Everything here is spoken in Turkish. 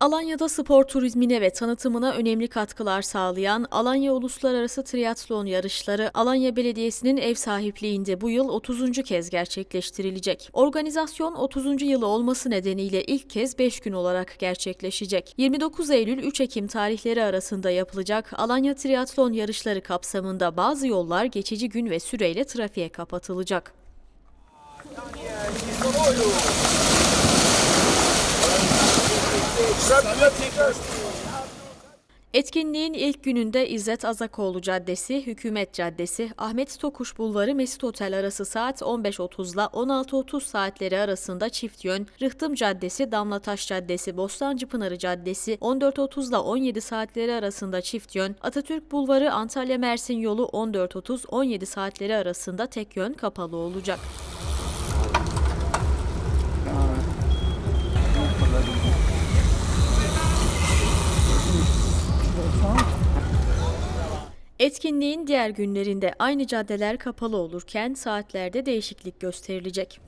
Alanya'da spor turizmine ve tanıtımına önemli katkılar sağlayan Alanya Uluslararası Triatlon Yarışları Alanya Belediyesi'nin ev sahipliğinde bu yıl 30. kez gerçekleştirilecek. Organizasyon 30. yılı olması nedeniyle ilk kez 5 gün olarak gerçekleşecek. 29 Eylül 3 Ekim tarihleri arasında yapılacak Alanya Triatlon Yarışları kapsamında bazı yollar geçici gün ve süreyle trafiğe kapatılacak. Etkinliğin ilk gününde İzzet Azakoğlu Caddesi, Hükümet Caddesi, Ahmet Tokuş Bulvarı Mesut Otel arası saat 15.30 ile 16.30 saatleri arasında çift yön, Rıhtım Caddesi, Damlataş Caddesi, Bostancı Pınarı Caddesi 14.30 ile 17 saatleri arasında çift yön, Atatürk Bulvarı Antalya Mersin yolu 14.30-17 saatleri arasında tek yön kapalı olacak. Etkinliğin diğer günlerinde aynı caddeler kapalı olurken saatlerde değişiklik gösterilecek.